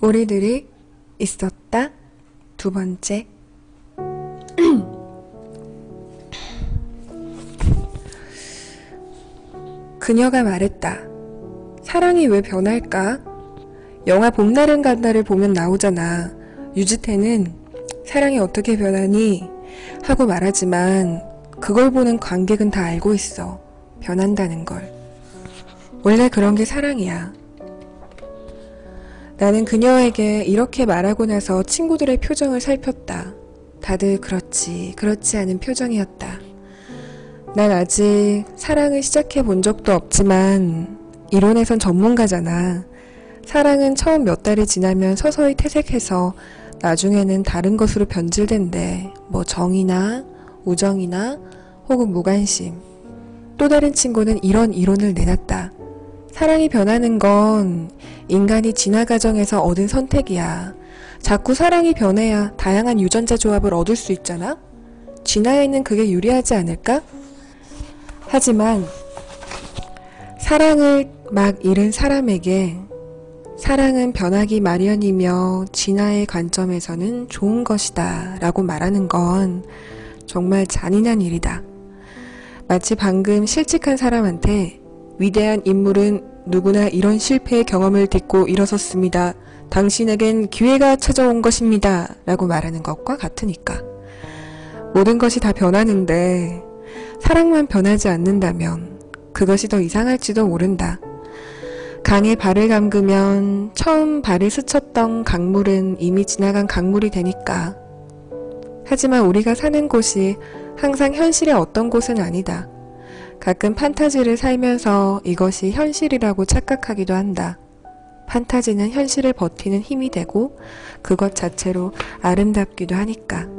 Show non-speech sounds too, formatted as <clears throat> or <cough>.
우리들이 있었다. 두 번째. <clears throat> 그녀가 말했다. 사랑이 왜 변할까? 영화 봄날은 간다를 보면 나오잖아. 유지태는 사랑이 어떻게 변하니? 하고 말하지만 그걸 보는 관객은 다 알고 있어. 변한다는 걸. 원래 그런 게 사랑이야. 나는 그녀에게 이렇게 말하고 나서 친구들의 표정을 살폈다. 다들 그렇지, 그렇지 않은 표정이었다. 난 아직 사랑을 시작해 본 적도 없지만, 이론에선 전문가잖아. 사랑은 처음 몇 달이 지나면 서서히 퇴색해서 나중에는 다른 것으로 변질된대. 뭐 정이나 우정이나 혹은 무관심. 또 다른 친구는 이런 이론을 내놨다. 사랑이 변하는 건 인간이 진화 과정에서 얻은 선택이야. 자꾸 사랑이 변해야 다양한 유전자 조합을 얻을 수 있잖아? 진화에는 그게 유리하지 않을까? 하지만 사랑을 막 잃은 사람에게 사랑은 변하기 마련이며 진화의 관점에서는 좋은 것이다 라고 말하는 건 정말 잔인한 일이다. 마치 방금 실직한 사람한테 위대한 인물은 누구나 이런 실패의 경험을 딛고 일어섰습니다. 당신에겐 기회가 찾아온 것입니다. 라고 말하는 것과 같으니까. 모든 것이 다 변하는데 사랑만 변하지 않는다면 그것이 더 이상할지도 모른다. 강에 발을 담그면 처음 발을 스쳤던 강물은 이미 지나간 강물이 되니까. 하지만 우리가 사는 곳이 항상 현실의 어떤 곳은 아니다. 가끔 판타지를 살면서 이것이 현실이라고 착각하기도 한다. 판타지는 현실을 버티는 힘이 되고 그것 자체로 아름답기도 하니까.